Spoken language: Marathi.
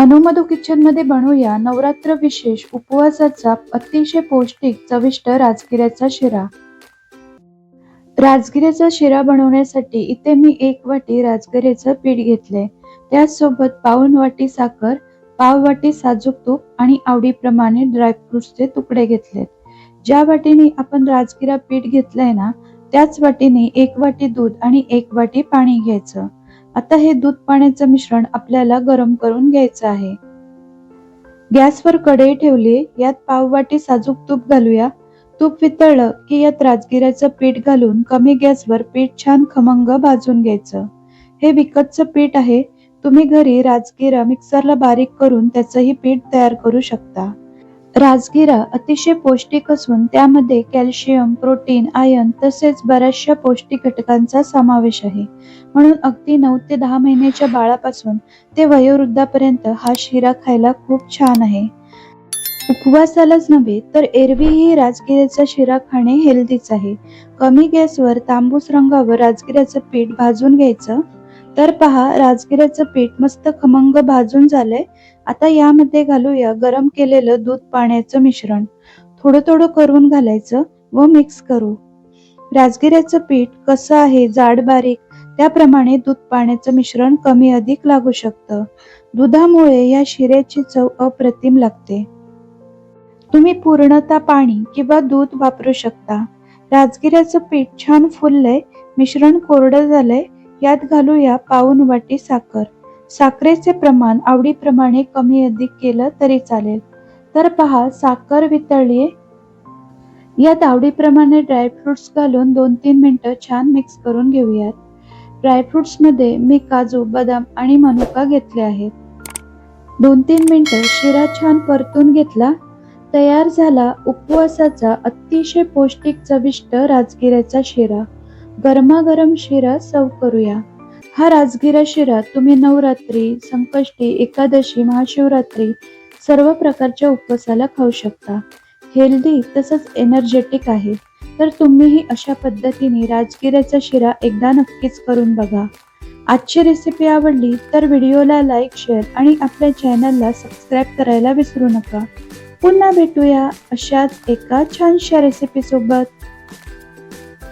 अनुमधू किचनमध्ये बनवूया नवरात्र विशेष उपवासाचा अतिशय पौष्टिक चविष्ट राजगिऱ्याचा शिरा. राजगिऱ्याचा शिरा बनवण्यासाठी इथे मी एक वाटी राजगिऱ्याचं पीठ घेतले त्याचसोबत पाऊन वाटी साखर पाव वाटी साजूक तूप आणि आवडीप्रमाणे ड्रायफ्रुट्सचे तुकडे घेतलेत. ज्या वाटीने आपण राजगिरा पीठ घेतलंय ना त्याच वाटीने एक वाटी दूध आणि एक वाटी पाणी घ्यायचं. आता हे दूध पाण्याचं मिश्रण आपल्याला गरम करून घ्यायचं आहे. गॅसवर कढई ठेवली यात पाववाटी साजूक तूप घालूया. तूप वितळलं की यात राजगिऱ्याचं पीठ घालून कमी गॅसवर पीठ छान खमंग भाजून घ्यायचं. हे विकतचं पीठ आहे तुम्ही घरी राजगिरा मिक्सरला बारीक करून त्याचंही पीठ तयार करू शकता. राजगिरा अतिशय पौष्टिक असून त्यामध्ये कॅल्शियम प्रोटीन आयन तसेच बऱ्याचशा पौष्टिक घटकांचा समावेश आहे. म्हणून अगदी नऊ ते दहा महिन्याच्या बाळापासून ते वयोवृद्धापर्यंत हा शिरा खायला खूप छान आहे. उपवासालाच नव्हे तर एरवीही राजगिऱ्याचा शिरा खाणे हेल्दीच आहे. कमी गॅसवर तांबूस रंगावर राजगिऱ्याचं पीठ भाजून घ्यायचं तर पहा राजगिऱ्याचं पीठ मस्त खमंग भाजून झालंय. आता यामध्ये घालूया गरम केलेलं दूध पाण्याचं मिश्रण. थोडं थोडं करून घालायचं व मिक्स करू. राजगिऱ्याचं पीठ कसं आहे जाड बारीक त्याप्रमाणे दूध पाण्याचं मिश्रण कमी अधिक लागू शकतं. दुधामुळे या शिऱ्याची चव अप्रतिम लागते. तुम्ही पूर्णता पाणी किंवा दूध वापरू शकता. राजगिऱ्याचं पीठ छान फुललंय मिश्रण कोरडं झालंय यात घालूया पाऊन वाटी साखर. साखरेचे प्रमाण आवडीप्रमाणे कमी अधिक केलं तरी चालेल. तर पहा साखर वितळली यात आवडीप्रमाणे ड्रायफ्रुट्स घालून दोन तीन मिनिटं छान मिक्स करून घेऊयात. ड्रायफ्रुट्समध्ये मी काजू बदाम आणि मनुका घेतले आहेत. दोन तीन मिनिटं शिरा छान परतून घेतला. तयार झाला उपवासाचा अतिशय पौष्टिक चविष्ट राजगिऱ्याचा शिरा. गरमागरम शिरा सर्व करूया. हा राजगिरा शिरा तुम्ही नवरात्री संकष्टी एकादशी महाशिवरात्री सर्व प्रकारच्या उपवासाला खाऊ शकता. हेल्दी तसंच एनर्जेटिक आहे. तर तुम्हीही अशा पद्धतीने राजगिऱ्याचा शिरा एकदा नक्कीच करून बघा. आजची रेसिपी आवडली तर व्हिडिओला लाईक शेअर आणि आपल्या चॅनलला सबस्क्राईब करायला विसरू नका. पुन्हा भेटूया अशाच एका छानशा रेसिपीसोबत